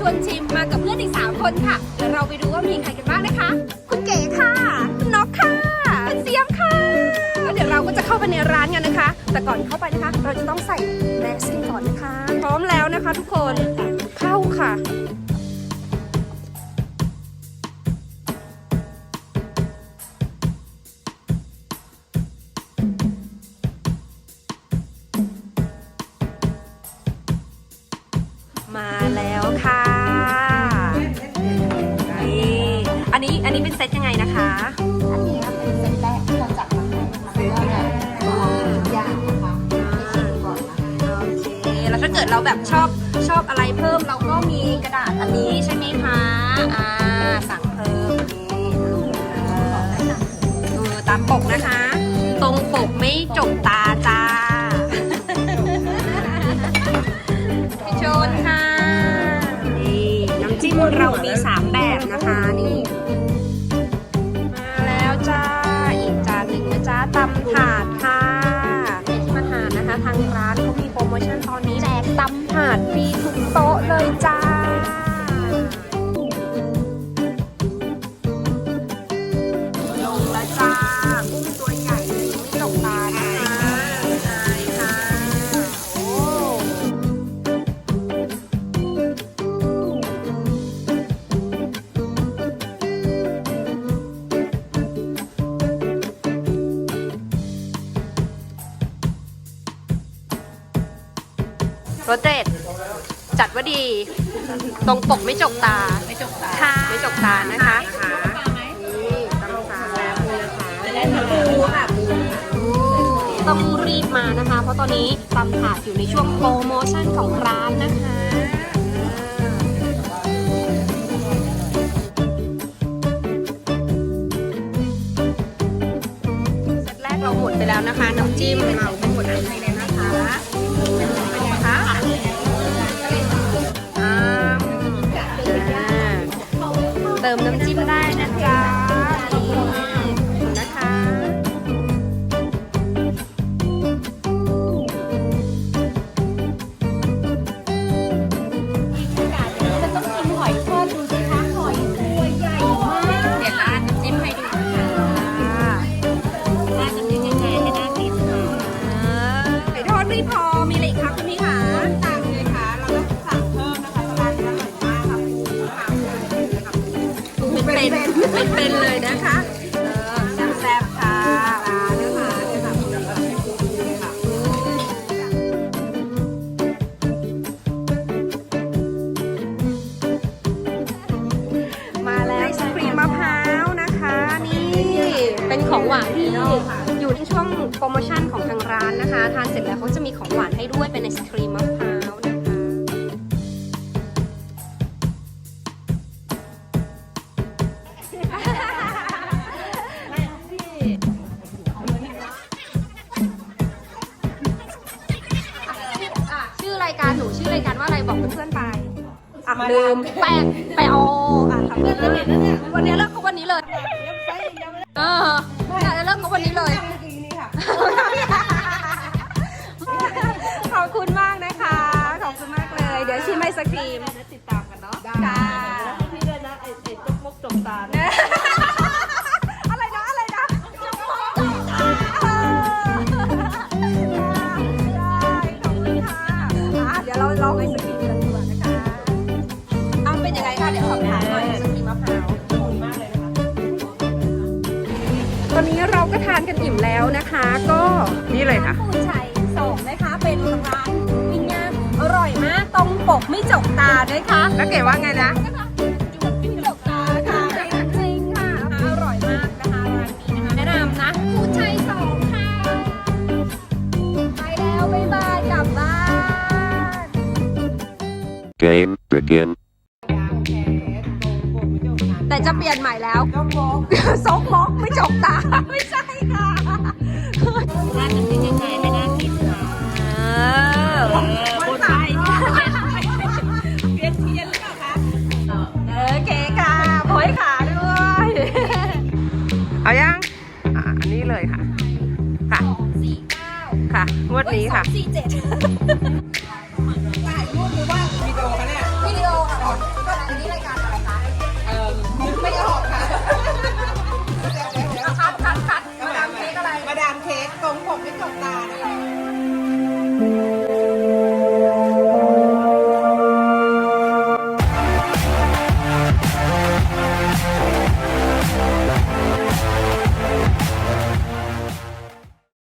ชวนชิมมากับเพื่อนอีก3คนค่ะเดี๋ยวเราไปดูว่ามีใครกันบ้างนะคะ คุณเก๋ค่ะคุณน็อกค่ะคุณเสียมค่ะเดี๋ยวเราก็จะเข้าไปในร้านกันนะคะ แต่ก่อนเข้าไปนะคะ เราจะต้องใส่แมสก์ก่อนนะคะ พร้อมแล้วนะคะ ทุกคนเข้าค่ะ นนี้อันนี้เป็นเซตยังไงนะคะ อันนี้เป็นเซตแรกที่เราจัดมาให้นะคะแล้วก็แบบตัวทุกอย่างนะคะให้ชิมก่อนนะคะโอเค แล้วถ้าเกิดเราแบบชอบชอบอะไรเพิ่มเราก็มีกระดาษอันนี้ใช่ไหมคะ อ่า สั่งเพิ่มนี่ดูตามปกนะคะ ตรงปกไม่จกตาจ้า พี่โจนค่ะ นี่น้ำจิ้มเรามี 3 แบบนะคะนี่ ชั่นตอนนี้แจกตำถาดฟรี รสเด็ด จัดว่าดี ตรงปกไม่จกตา ไม่จบตา ค่ะ ไม่จกตานะคะนี่ตำถาดแบบนี้นะคะปูค่ะปูต้องรีบมานะคะ เพราะตอนนี้ตำถาดอยู่ในช่วงโปรโมชั่นของร้านนะคะเซตแรกเราหมดไปแล้วนะคะ น้ำจิ้มเราไม่หมดอันนี้เลยนะคะ เป็นเป็นเป็นเลยนะคะแซ่บๆค่ะร้านนะคะเนี่ยค่ะค่ะมาแล้วไอศครีมมะพร้าวนะคะ นี่เป็นของหวานที่อยู่ในช่วงโปรโมชั่นของทางร้านนะคะ ทานเสร็จแล้วเขาจะมีของหวานให้ด้วยเป็นไอศครีมมะพร้าว อะชื่อรายการหนูชื่อรายการว่าอะไรบอกเพื่อนๆไปอะลืมแปะไปเออะทำเพื่อนวันนี้เลิกก็วันนี้เลยเออเลิกก็วันนี้เลยขอบคุณมากนะคะ ขอบคุณมากเลย เดี๋ยวชิมไอศครีมาก็ทานกันอิ่มแล้วนะคะ ก็นี่เลยค่ะปูชัยสองนะคะเป็นร้านปิ้งย่างอร่อยมากตรงปกไม่จกตาด้วยค่ะแล้วเก๋ว่าไงนะจุดไม่จกตาค่ะจริงๆค่ะอร่อยมากนะคะร้านนี้นะคะแนะนำนะปูชัยสองค่ะไปแล้วบ๊ายบายกลับบ้าน Game begin. แต่จะเปลี่ยนใหม่แล้วก็มกซกมกไม่จกตา ไม่ใช่ค่ะร้านน้ำจิ้มยังไงให้น่ากินค่ะเออคนไทยเพี้ยนเพี้ยนหรือเปล่าคะโอเคค่ะโผยขาด้วยเอายังอะอันนี้เลยค่ะ ค่ะสี่เก้าค่ะงวดนี้ค่ะสี่เจ็ด